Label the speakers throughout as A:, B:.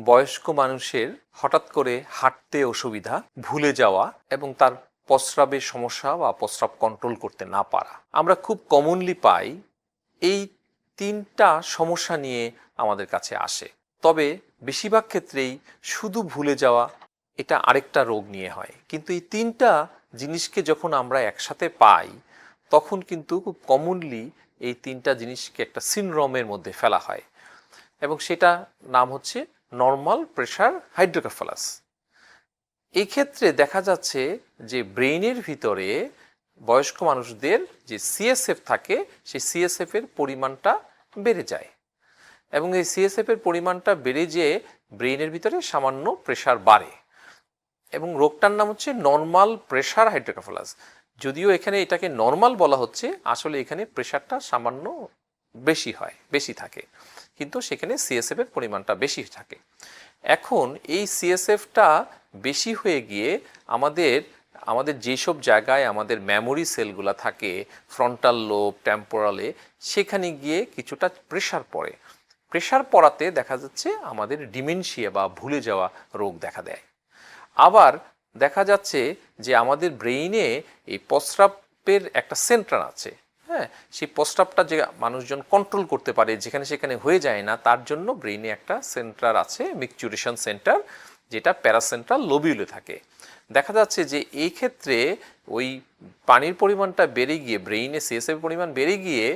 A: বয়স্ক মানুষের হঠাৎ করে হাঁটতে অসুবিধা, ভুলে যাওয়া এবং তার প্রস্রাবের সমস্যা বা প্রস্রাব কন্ট্রোল করতে না পারা। আমরা খুব কমনলি পাই এই তিনটা সমস্যা নিয়ে আমাদের কাছে আসে। তবে বেশিরভাগ ক্ষেত্রেই শুধু ভুলে যাওয়া এটা আরেকটা রোগ নিয়ে হয়। কিন্তু এই তিনটা জিনিসকে যখন আমরা একসাথে পাই, তখন কিন্তু খুব কমনলি এই তিনটা জিনিসকে একটা সিনড্রোমের মধ্যে ফেলা হয়। এবং সেটা নাম হচ্ছে নর্মাল প্রেশার হাইড্রোকাফালাস এক্ষেত্রে দেখা যাচ্ছে যে ব্রেইনের ভিতরে বয়স্ক মানুষদের যে সিএসএফ থাকে, সেই সিএসএফ এর পরিমাণটা বেড়ে যায়। এবং এই সিএসএফ এর পরিমাণটা বেড়ে যেয়ে ব্রেইনের ভিতরে সামান্য প্রেশার বাড়ে। এবং রোগটার নাম হচ্ছে নর্মাল প্রেশার হাইড্রোকাফালাস যদিও এখানে এটাকে নর্মাল বলা হচ্ছে, আসলে এখানে প্রেশারটা সামান্য বেশি হয়, বেশি থাকে। কিন্তু সেখানে সিএসএফ এর পরিমাণটা বেশি থাকে। এখন এই সিএসএফটা বেশি হয়ে গিয়ে আমাদের আমাদের যেসব জায়গায় আমাদের মেমোরি সেলগুলো থাকে ফ্রন্টাল লোব টেম্পোরালে সেখানে গিয়ে কিছুটা প্রেশার পড়ে। প্রেশার পড়াতে দেখা যাচ্ছে আমাদের ডিমেনশিয়া বা ভুলে যাওয়া রোগ দেখা দেয়। আবার দেখা যাচ্ছে যে আমাদের ব্রেইনে এই প্রস্রাবের একটা সেন্টার আছে। হ্যাঁ সেই প্রস্রাবটা যে মানুষজন কন্ট্রোল করতে পারে, যেখানে সেখানে হয়ে যায় না, তার জন্য ব্রেইনে একটা সেন্টার আছে মিকচুরেশন সেন্টার যেটা প্যারাসেন্ট্রাল লোবিউলে থাকে। দেখা যাচ্ছে যে এই ক্ষেত্রে ওই পানির পরিমাণটা বেড়ে গিয়ে, ব্রেইনে সিএসএফ পরিমাণ বেড়ে গিয়ে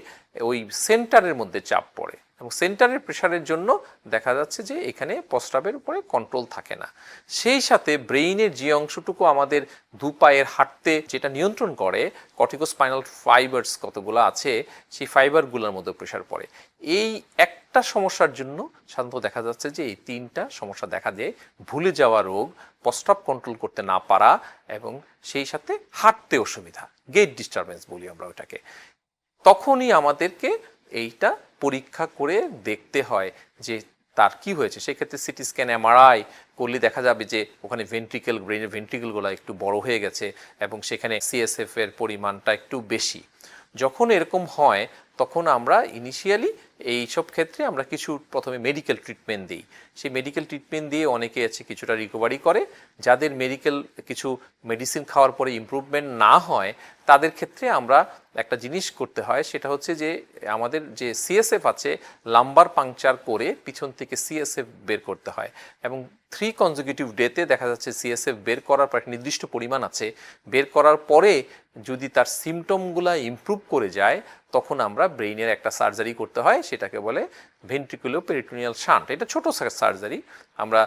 A: ওই সেন্টারের মধ্যে চাপ পড়ে এবং সেন্টারের প্রেশারের জন্য দেখা যাচ্ছে যে এখানে প্রস্রাবের উপরে কন্ট্রোল থাকে না। সেই সাথে ব্রেইনের যে অংশটুকু আমাদের দু পায়ের হাঁটতে যেটা নিয়ন্ত্রণ করে কর্টিকোস্পাইনাল ফাইবার্স কতগুলো আছে, সেই ফাইবারগুলোর মধ্যে প্রেশার পড়ে। এই একটা সমস্যার জন্য সাধারণত দেখা যাচ্ছে যে এই তিনটা সমস্যা দেখা দেয় ভুলে যাওয়া রোগ প্রস্রাব কন্ট্রোল করতে না পারা এবং সেই সাথে হাঁটতে অসুবিধা গেট ডিস্টারবেন্স বলি আমরা ওটাকে। তখনই আমাদেরকে এইটা পরীক্ষা করে দেখতে হয় যে তার কি হয়েছে। সেক্ষেত্রে সিটি স্ক্যান, এমআরআই করলে দেখা যাবে যে ওখানে ভেন্ট্রিকেল ব্রেনের ভেন্ট্রিকেলগুলো একটু বড় হয়ে গেছে এবং সেখানে সিএসএফ এর পরিমাণটা একটু বেশি। যখন এরকম হয়, তখন আমরা ইনিশিয়ালি এই সব ক্ষেত্রে আমরা কিছু প্রথমে মেডিকেল ট্রিটমেন্ট দিই। সেই মেডিকেল ট্রিটমেন্ট দিয়ে অনেকে আছে কিছুটা রিকভারি করে, যাদের মেডিকেল কিছু মেডিসিন খাওয়ার পরে ইম্প্রুভমেন্ট না হয় তাদের ক্ষেত্রে আমরা একটা জিনিস করতে হয়, সেটা হচ্ছে যে আমাদের যে সিএসএফ আছে লাম্বার পাংচার করে পিছন থেকে সিএসএফ বের করতে হয়। এবং থ্রি কনজিকিউটিভ ডেতে দেখা যাচ্ছে সিএসএফ বের করার পর নির্দিষ্ট পরিমাণ আছে। বের করার পরে যদি তার সিমটমগুলো ইমপ্রুভ করে যায়, তখন আমরা ব্রেইনের একটা সার্জারি করতে হয়, সেটাকে বলে ভেন্ট্রিকুলো পেরিটোনিয়াল শান্ট এটা ছোট সার্জারি আমরা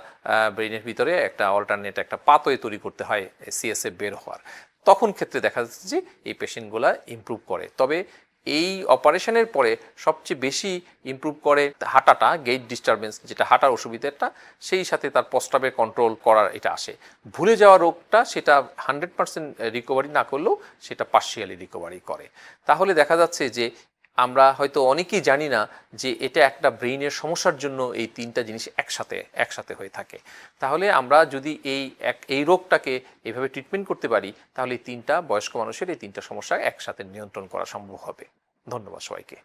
A: ব্রেইনের ভিতরে একটা অল্টারনেট একটা পাতয়ে তৈরি করতে হয় সিএসএফ বের হওয়ার। তখন ক্ষেত্রে দেখা যাচ্ছে যে এই পেশেন্টগুলো ইম্প্রুভ করে। তবে এই অপারেশনের পরে সবচেয়ে বেশি ইম্প্রুভ করে হাঁটাটা গেট ডিস্টারবেন্স যেটা হাঁটার অসুবিধাটা সেই সাথে তার প্রস্রাবের কন্ট্রোল করার এটা আসে। ভুলে যাওয়া রোগটা সেটা হান্ড্রেড পার্সেন্ট রিকভারি না করলেও সেটা পার্শিয়ালি রিকভারি করে। তাহলে দেখা যাচ্ছে যে আমরা হয়তো অনেকেই জানি না যে এটা একটা ব্রেইনের সমস্যার জন্য এই তিনটা জিনিস একসাথে একসাথে হয়ে থাকে। তাহলে আমরা যদি এই এক, এই রোগটাকে এভাবে ট্রিটমেন্ট করতে পারি, তাহলে তিনটা বয়স্ক মানুষের এই তিনটা সমস্যা একসাথে নিয়ন্ত্রণ করা সম্ভব হবে। ধন্যবাদ সবাইকে।